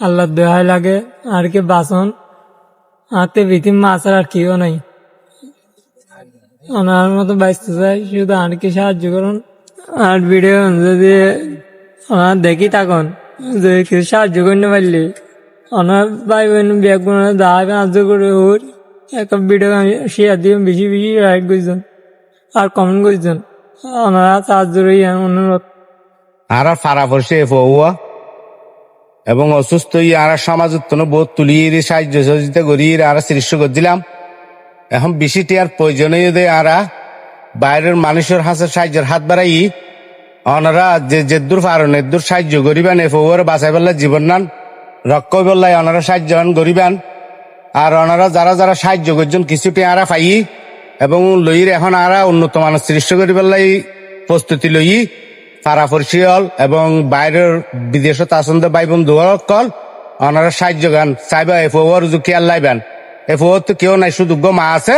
আল্লাহ দোহাই লাগে, আর কি বাসন হাতে বিথিম মাছ আর কেউ নাই। ওনার মতো বাঁচতে চাই, শুধু আর কি সাহায্য করুন। আর ভিডিও যদি ওনার দেখি তখন যদি কিছু সাহায্য করতে পারলে ওনার ভাই বোন ব্যাগ বোন দাঁড়াবে সাহায্য করে ওর একটা ভিডিও আমি শেয়ার দিয়ে বেশি বেশি লাইক করছেন, আর কমেন্ট করছেন। ওনারা সাহায্য রই অনুরোধ। আর ফারা পড়ছে ফৌয়া। এবং অসুস্থ হয়ে আর সমাজ উত্তন বোধ তুলি সাহায্য সহযোগিতা করি আর সৃষ্টি করছিলাম এখন বেশি টিয়ার প্রয়োজনীয় দে আরা বাইরের মানুষের হাতে সাহায্যের হাত বাড়াই। অনারা যে যে দূর পারেন দূর সাহায্য করিবেন, এ ফৌয়ার বাঁচাই পেলে জীবন নান রক্ষ বললাই অনারা সাহায্য করিবেন। আর ওনারা যারা যারা সাহায্য করছেন কিছুটি আরা পাই। এবং লইর এখন আরা উন্নত মানের সৃষ্টি করি পেলাই প্রস্তুতি লই পাড়া পরিচিয়ল এবং বাইরের বিদেশত আসন্দ ভাই বন্ধু কল ওনারা সাহায্য গান চাইবা এফ ওর কেয়ার লাইবেন এফ ওর তো কেউ নাই শুধু গো মা আছে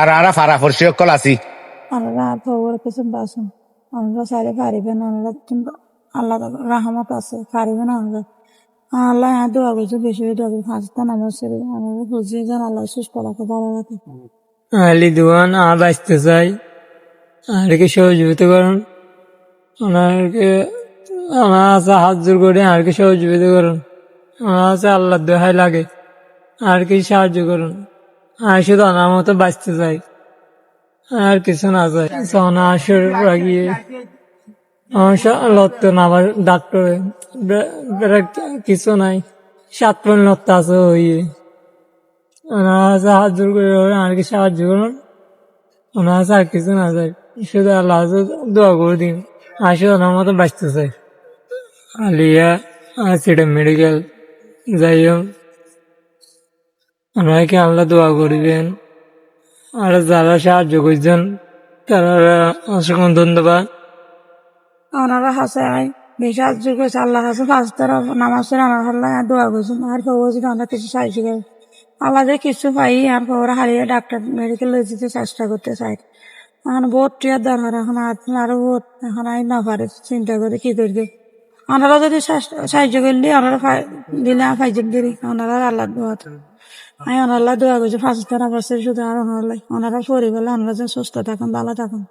আর আরা পাড়া পরিচিয় কল আছি। আমরা পৌর কিছু বাসন আমরা সারে পারিবেন আমরা কিন্তু আল্লাহ রাহমত আছে পারিবেন আমরা আল্লাহ হ্যাঁ দোয়া করছে বেশি বেশি দোয়া করছে ফাঁসতে নামাজ সেরে আমরা বুঝিয়ে যান আল্লাহ সুস্থ রাখে ভালো রাখে। আলি দোয়ান আর বাঁচতে চাই। আর কি সহযোগিতা করুন। ওনাকে, ওনার আছে সাহায্য করে আর কি সহযোগিতা করুন। ওনার আছে আল্লাহ দোহাই লাগে, আর কি সাহায্য করুন। আর শুধু ওনার মতো বাঁচতে চাই, আর কিছু না চাই। সোনা আসর লাগিয়ে লত্ত না আবার ডাক্তারে কিছু নাই, সাত পয়েন্ট লত্ত আছে ওই ওনারা সাহায্য করে আর কি সাহায্য করুন। ওনার আছে আর কিছু না চাই, শুধু আল্লাহ দোয়া করে দিন। ওনার মতো বাঁচতে চাই আলিয়া সেটা মেডিকেল যাই হোক। ওনাকে আল্লাহ দোয়া করিবেন। আর যারা সাহায্য করছেন, তারা অসংখ্য ধন্যবাদ। ওনারা হাসে আয় বেশি সাহায্য করেছে আল্লাহ হাসে ফাঁসতে নামাজ সেরে আমার আল্লাহ দোয়া করছেন। আর পৌর যদি আমরা কিছু সাহায্য করে। আল্লাহ যে কিছু পাই, আর পৌর হারিয়ে ডাক্তার মেডিকেল যেতে চেষ্টা করতে চাই এখন বহুত টিয়ার দরকার এখন আরও বহুত এখন আই না পারে, চিন্তা করে কি করবে? ওনারা যদি সাহায্য- করলে ওনারা দিলে ফাইজেক দিলি ওনারা আল্লাহ দোয়া আমি ওনার দোয়া করছি ফাঁস তারা বছর শুধু আর ওনার ওনারা পরিবার, ওনারা সুস্থ থাকুন, ভালো থাকুন।